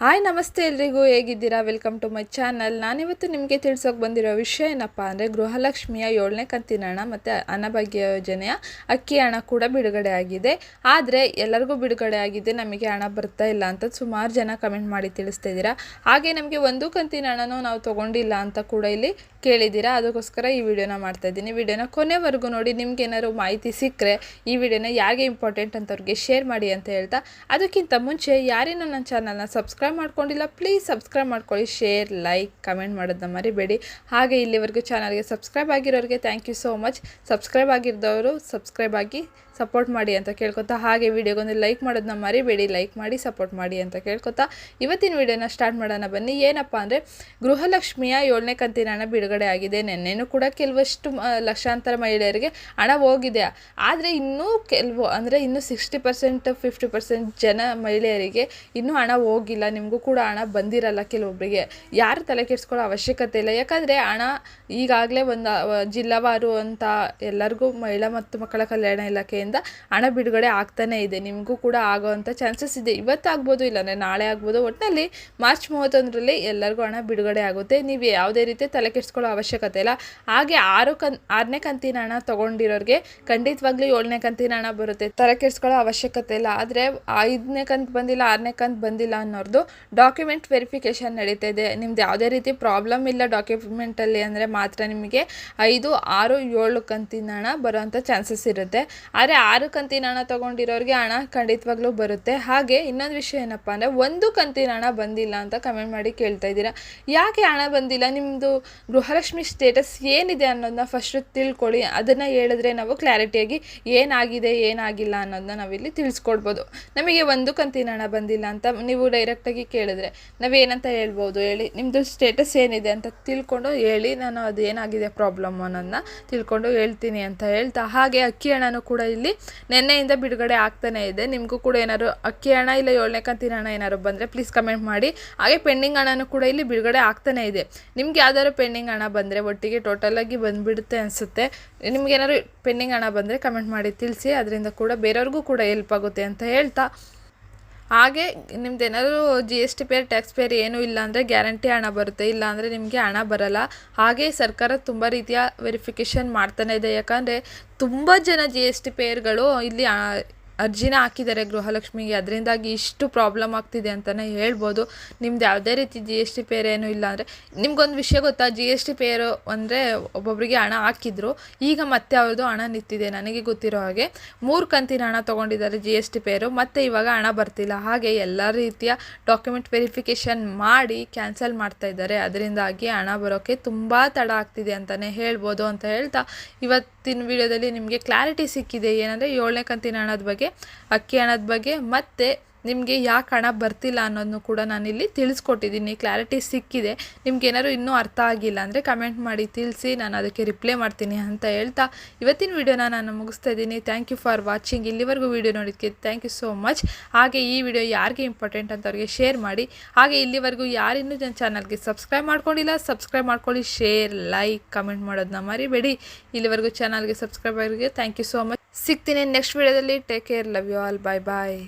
Hi, ನಮಸ್ತೆ ಎಲ್ರಿಗೂ ಹೇಗಿದ್ದೀರಾ? ವೆಲ್ಕಮ್ ಟು ಮೈ ಚಾನಲ್ ನಾನಿವತ್ತು ನಿಮಗೆ ತಿಳಿಸೋಕೆ ಬಂದಿರೋ ವಿಷಯ ಏನಪ್ಪ ಅಂದರೆ ಗೃಹಲಕ್ಷ್ಮಿಯ ಏಳನೇ ಕಂತಿನ ಹಣ ಮತ್ತು ಅನ್ನಭಾಗ್ಯ ಯೋಜನೆಯ ಅಕ್ಕಿ ಹಣ ಕೂಡ ಬಿಡುಗಡೆ ಆಗಿದೆ. ಆದರೆ ಎಲ್ಲರಿಗೂ ಬಿಡುಗಡೆ ಆಗಿದೆ, ನಮಗೆ ಹಣ ಬರ್ತಾ ಇಲ್ಲ ಅಂತ ಸುಮಾರು ಜನ ಕಮೆಂಟ್ ಮಾಡಿ ತಿಳಿಸ್ತಾ ಇದ್ದೀರಾ? ಹಾಗೆ ನಮಗೆ ಒಂದು ಕಂತಿನ ಹಣನೂ ನಾವು ತೊಗೊಂಡಿಲ್ಲ ಅಂತ ಕೂಡ ಇಲ್ಲಿ ಕೇಳಿದ್ದೀರಾ? ಅದಕ್ಕೋಸ್ಕರ ಈ ವಿಡಿಯೋನ ಮಾಡ್ತಾ ಇದ್ದೀನಿ. ವಿಡಿಯೋನ ಕೊನೆವರೆಗೂ ನೋಡಿ, ನಿಮ್ಗೆ ಏನಾದ್ರು ಮಾಹಿತಿ ಸಿಕ್ಕರೆ ಈ ವಿಡಿಯೋನ ಯಾರಿಗೆ ಇಂಪಾರ್ಟೆಂಟ್ ಅಂತವ್ರಿಗೆ ಶೇರ್ ಮಾಡಿ ಅಂತ ಹೇಳ್ತಾ, ಅದಕ್ಕಿಂತ ಮುಂಚೆ ಯಾರೇನೋ ನನ್ನ ಚಾನಲ್ನ ಸಬ್ಸ್ಕ್ರೈಬ್ ಮಾಡ್ಕೊಂಡಿಲ್ಲ ಪ್ಲೀಸ್ ಸಬ್ಸ್ಕ್ರೈಬ್ ಮಾಡ್ಕೊಳ್ಳಿ ಶೇರ್ ಲೈಕ್ ಕಮೆಂಟ್ ಮಾಡೋದನ್ನ ಮರಿಬೇಡಿ. ಹಾಗೆ ಇಲ್ಲಿವರೆಗೂ ಚಾನಲ್ಗೆ subscribe ಆಗಿರೋರಿಗೆ thank you so much subscribe ಆಗಿದ್ದವರು subscribe ಆಗಿ ಸಪೋರ್ಟ್ ಮಾಡಿ ಅಂತ ಕೇಳ್ಕೊತಾ, ಹಾಗೆ ವಿಡಿಯೋಗೊಂದು ಲೈಕ್ ಮಾಡೋದನ್ನ ಮರಿಬೇಡಿ, ಲೈಕ್ ಮಾಡಿ ಸಪೋರ್ಟ್ ಮಾಡಿ ಅಂತ ಕೇಳ್ಕೊತಾ, ಇವತ್ತಿನ ವಿಡಿಯೋನ ಸ್ಟಾರ್ಟ್ ಮಾಡೋಣ ಬನ್ನಿ. ಏನಪ್ಪ ಅಂದರೆ, ಗೃಹಲಕ್ಷ್ಮಿಯ ಏಳನೇ ಕಂತಿನ ಹಣ ಬಿಡುಗಡೆ ಆಗಿದೆ. ನೆನ್ನೆನೂ ಕೂಡ ಕೆಲವಷ್ಟು ಲಕ್ಷಾಂತರ ಮಹಿಳೆಯರಿಗೆ ಹಣ ಹೋಗಿದೆ. ಆದರೆ ಇನ್ನೂ ಕೆಲವು, ಅಂದರೆ ಇನ್ನೂ ಸಿಕ್ಸ್ಟಿ ಪರ್ಸೆಂಟ್ ಫಿಫ್ಟಿ ಪರ್ಸೆಂಟ್ ಜನ ಮಹಿಳೆಯರಿಗೆ ಇನ್ನೂ ಹಣ ಹೋಗಿಲ್ಲ. ನಿಮಗೂ ಕೂಡ ಹಣ ಬಂದಿರಲ್ಲ ಕೆಲವೊಬ್ಬರಿಗೆ ಯಾರು ತಲೆ ಕೆಡಿಸ್ಕೊಳ್ಳೋ ಅವಶ್ಯಕತೆ ಇಲ್ಲ. ಯಾಕಂದರೆ ಹಣ ಈಗಾಗಲೇ ಒಂದು ಜಿಲ್ಲಾವಾರು ಅಂತ ಎಲ್ಲರಿಗೂ ಮಹಿಳಾ ಮತ್ತು ಮಕ್ಕಳ ಕಲ್ಯಾಣ ಇಲಾಖೆಯಿಂದ ಹಣ ಬಿಡುಗಡೆ ಆಗ್ತಾನೇ ಇದೆ. ನಿಮಗೂ ಕೂಡ ಆಗೋವಂಥ ಚಾನ್ಸಸ್ ಇದೆ. ಇವತ್ತಾಗ್ಬೋದು ಇಲ್ಲಾಂದರೆ ನಾಳೆ ಆಗ್ಬೋದು. ಒಟ್ಟಿನಲ್ಲಿ ಮಾರ್ಚ್ ಮೂವತ್ತೊಂದರಲ್ಲಿ ಎಲ್ಲರಿಗೂ ಹಣ ಬಿಡುಗಡೆ ಆಗುತ್ತೆ. ನೀವು ಯಾವುದೇ ರೀತಿ ತಲೆ ಕೆಡಿಸ್ಕೊಳ್ಳೋ ಅವಶ್ಯಕತೆ ಇಲ್ಲ. ಹಾಗೆ ಆರು ಕನ್, ಆರನೇ ಕಂತಿನ ಹಣ ತೊಗೊಂಡಿರೋರಿಗೆ ಖಂಡಿತವಾಗ್ಲೂ ಏಳನೇ ಕಂತಿನ ಹಣ ಬರುತ್ತೆ. ತಲೆ ಕೆಡಿಸ್ಕೊಳ್ಳೋ ಅವಶ್ಯಕತೆ ಇಲ್ಲ. ಆದರೆ ಐದನೇ ಕಂತು ಬಂದಿಲ್ಲ, ಆರನೇ ಕಂತು ಬಂದಿಲ್ಲ ಅನ್ನೋರ್ದು ಡಾಕ್ಯುಮೆಂಟ್ ವೆರಿಫಿಕೇಷನ್ ನಡೀತಾ ಇದೆ. ನಿಮ್ದು ಯಾವುದೇ ರೀತಿ ಪ್ರಾಬ್ಲಮ್ ಇಲ್ಲ ಡಾಕ್ಯುಮೆಂಟಲ್ಲಿ ಅಂದರೆ ಮಾತ್ರ ನಿಮಗೆ ಐದು, ಆರು, ಏಳು ಕಂತಿನ ಹಣ ಬರೋವಂಥ ಚಾನ್ಸಸ್ ಇರುತ್ತೆ. ಆದರೆ ಆರು ಕಂತಿನ ಹಣ ತೊಗೊಂಡಿರೋರಿಗೆ ಹಣ ಖಂಡಿತವಾಗ್ಲೂ ಬರುತ್ತೆ. ಹಾಗೆ ಇನ್ನೊಂದು ವಿಷಯ ಏನಪ್ಪ ಅಂದರೆ ಒಂದು ಕಂತಿನ ಹಣ ಬಂದಿಲ್ಲ ಅಂತ ಕಮೆಂಟ್ ಮಾಡಿ ಕೇಳ್ತಾ ಇದ್ದೀರಾ. ಯಾಕೆ ಹಣ ಬಂದಿಲ್ಲ? ನಿಮ್ಮದು ಗೃಹಲಕ್ಷ್ಮಿ ಸ್ಟೇಟಸ್ ಏನಿದೆ ಅನ್ನೋದನ್ನ ಫಸ್ಟು ತಿಳ್ಕೊಳ್ಳಿ. ಅದನ್ನು ಹೇಳಿದ್ರೆ ನಾವು ಕ್ಲಾರಿಟಿಯಾಗಿ ಏನಾಗಿದೆ, ಏನಾಗಿಲ್ಲ ಅನ್ನೋದನ್ನ ನಾವಿಲ್ಲಿ ತಿಳಿಸ್ಕೊಡ್ಬೋದು. ನಮಗೆ ಒಂದು ಕಂತಿನ ಹಣ ಬಂದಿಲ್ಲ ಅಂತ ನೀವು ಡೈರೆಕ್ಟಾಗಿ ಕೇಳಿದ್ರೆ ನಾವೇನಂತ ಹೇಳ್ಬೋದು ಹೇಳಿ? ನಿಮ್ಮದು ಸ್ಟೇಟಸ್ ಏನಿದೆ ಅಂತ ತಿಳ್ಕೊಂಡು ಹೇಳಿ. ನಾನು ಅದು ಏನಾಗಿದೆ ಪ್ರಾಬ್ಲಮ್ ಅನ್ನೋದನ್ನ ತಿಳ್ಕೊಂಡು ಹೇಳ್ತೀನಿ ಅಂತ ಹೇಳ್ತಾ, ಹಾಗೆ ಅಕ್ಕಿ ಹಣನೂ ಕೂಡ ಇಲ್ಲಿ ನಿನ್ನೆಯಿಂದ ಬಿಡುಗಡೆ ಆಗ್ತಾನೆ ಇದೆ. ನಿಮಗೂ ಕೂಡ ಏನಾದ್ರು ಅಕ್ಕಿ ಹಣ ಇಲ್ಲ ಏಳನೇ ಕಂತಿನ ಹಣ ಏನಾದ್ರು ಬಂದರೆ ಪ್ಲೀಸ್ ಕಮೆಂಟ್ ಮಾಡಿ. ಹಾಗೆ ಪೆಂಡಿಂಗ್ ಹಣನೂ ಕೂಡ ಇಲ್ಲಿ ಬಿಡುಗಡೆ ಆಗ್ತಾನೆ ಇದೆ. ನಿಮ್ಗೆ ಯಾವ್ದಾದ್ರು ಪೆಂಡಿಂಗ್ ಹಣ ಬಂದರೆ ಒಟ್ಟಿಗೆ ಟೋಟಲಾಗಿ ಬಂದುಬಿಡುತ್ತೆ ಅನಿಸುತ್ತೆ. ನಿಮ್ಗೆ ಏನಾದ್ರು ಪೆಂಡಿಂಗ್ ಹಣ ಬಂದರೆ ಕಮೆಂಟ್ ಮಾಡಿ ತಿಳಿಸಿ. ಅದರಿಂದ ಕೂಡ ಬೇರೆಯವ್ರಿಗೂ ಕೂಡ ಹೆಲ್ಪ್ ಆಗುತ್ತೆ ಅಂತ ಹೇಳ್ತಾ ಹಾಗೆ ನಿಮ್ದು ಏನಾದರೂ G S T payer tax payer ಏನೂ ಇಲ್ಲ ಅಂದರೆ ಗ್ಯಾರಂಟಿ ಹಣ ಬರುತ್ತೆ. ಇಲ್ಲ ಅಂದರೆ ನಿಮಗೆ ಹಣ ಬರಲ್ಲ. ಹಾಗೆ ಸರ್ಕಾರ ತುಂಬ ರೀತಿಯ ವೆರಿಫಿಕೇಷನ್ ಮಾಡ್ತಾನೆ ಇದೆ. ಯಾಕಂದರೆ ತುಂಬ ಜನ ಜಿ ಎಸ್ ಟಿ ಪೇರ್ಗಳು ಇಲ್ಲಿ ಅರ್ಜಿನ ಹಾಕಿದ್ದಾರೆ ಗೃಹಲಕ್ಷ್ಮಿಗೆ. ಅದರಿಂದಾಗಿ ಇಷ್ಟು ಪ್ರಾಬ್ಲಮ್ ಆಗ್ತಿದೆ ಅಂತಲೇ ಹೇಳ್ಬೋದು. ನಿಮ್ದು ಯಾವುದೇ ರೀತಿ ಜಿ ಎಸ್ ಟಿ ಪೇರ್ ಏನೂ ಇಲ್ಲ ಅಂದರೆ, ನಿಮ್ಗೊಂದು ವಿಷಯ ಗೊತ್ತಾ? ಜಿ ಎಸ್ ಟಿ ಪೇರು ಅಂದರೆ ಒಬ್ಬೊಬ್ಬರಿಗೆ ಹಣ ಹಾಕಿದ್ರು, ಈಗ ಮತ್ತೆ ಅವ್ರದ್ದು ಹಣ ನಿಂತಿದೆ. ನನಗೆ ಗೊತ್ತಿರೋ ಹಾಗೆ ಮೂರು ಕಂತಿನ ಹಣ ತೊಗೊಂಡಿದ್ದಾರೆ ಜಿ ಎಸ್ ಟಿ ಪೇರು ಮತ್ತು ಇವಾಗ ಹಣ ಬರ್ತಿಲ್ಲ. ಹಾಗೆ ಎಲ್ಲ ರೀತಿಯ ಡಾಕ್ಯುಮೆಂಟ್ ವೆರಿಫಿಕೇಷನ್ ಮಾಡಿ ಕ್ಯಾನ್ಸಲ್ ಮಾಡ್ತಾ ಇದ್ದಾರೆ. ಅದರಿಂದಾಗಿ ಹಣ ಬರೋಕ್ಕೆ ತುಂಬ ತಡ ಆಗ್ತಿದೆ ಅಂತಲೇ ಹೇಳ್ಬೋದು ಅಂತ ಹೇಳ್ತಾ ಇವತ್ತಿನ ವಿಡಿಯೋದಲ್ಲಿ ನಿಮಗೆ ಕ್ಲಾರಿಟಿ ಸಿಕ್ಕಿದೆ ಏನಂದರೆ ಏಳನೇ ಕಂತಿನ ಹಣದ ಬಗ್ಗೆ ಅಕ್ಕಿ ಹಣದ ಬಗ್ಗೆ ಮತ್ತು ನಿಮಗೆ ಯಾಕೆ ಹಣ ಬರ್ತಿಲ್ಲ ಅನ್ನೋದನ್ನು ಕೂಡ ನಾನಿಲ್ಲಿ ತಿಳಿಸ್ಕೊಟ್ಟಿದ್ದೀನಿ. ಕ್ಲಾರಿಟಿ ಸಿಕ್ಕಿದೆ. ನಿಮ್ಗೆ ಏನಾದ್ರು ಇನ್ನೂ ಅರ್ಥ ಆಗಿಲ್ಲ ಅಂದರೆ ಕಮೆಂಟ್ ಮಾಡಿ, ತಿಳಿಸಿ, ನಾನು ಅದಕ್ಕೆ ರಿಪ್ಲೈ ಮಾಡ್ತೀನಿ ಅಂತ ಹೇಳ್ತಾ ಇವತ್ತಿನ ವಿಡಿಯೋನ ನಾನು ಮುಗಿಸ್ತಾ ಇದ್ದೀನಿ. ಥ್ಯಾಂಕ್ ಯು ಫಾರ್ ವಾಚಿಂಗ್ ಇಲ್ಲಿವರೆಗೂ ವಿಡಿಯೋ ನೋಡಿದ್ದಕ್ಕೆ ಥ್ಯಾಂಕ್ ಯು ಸೋ ಮಚ್ ಹಾಗೆ ಈ ವಿಡಿಯೋ ಯಾರಿಗೆ ಇಂಪಾರ್ಟೆಂಟ್ ಅಂತ ಅವ್ರಿಗೆ ಶೇರ್ ಮಾಡಿ. ಹಾಗೆ ಇಲ್ಲಿವರೆಗೂ ಯಾರಿನ್ನೂ ನನ್ನ ಚಾನಲ್ಗೆ ಸಬ್ಸ್ಕ್ರೈಬ್ ಮಾಡ್ಕೊಂಡಿಲ್ಲ ಸಬ್ಸ್ಕ್ರೈಬ್ ಮಾಡ್ಕೊಳ್ಳಿ ಶೇರ್ ಲೈಕ್ ಕಮೆಂಟ್ ಮಾಡೋದನ್ನ ಮರಿಬೇಡಿ. ಇಲ್ಲಿವರೆಗೂ ಚಾನಲ್ಗೆ subscribe thank you so much ಸಿಗ್ತೀನಿ ನೆಕ್ಸ್ಟ್ ವಿಡಿಯೋದಲ್ಲಿ take care love you all bye bye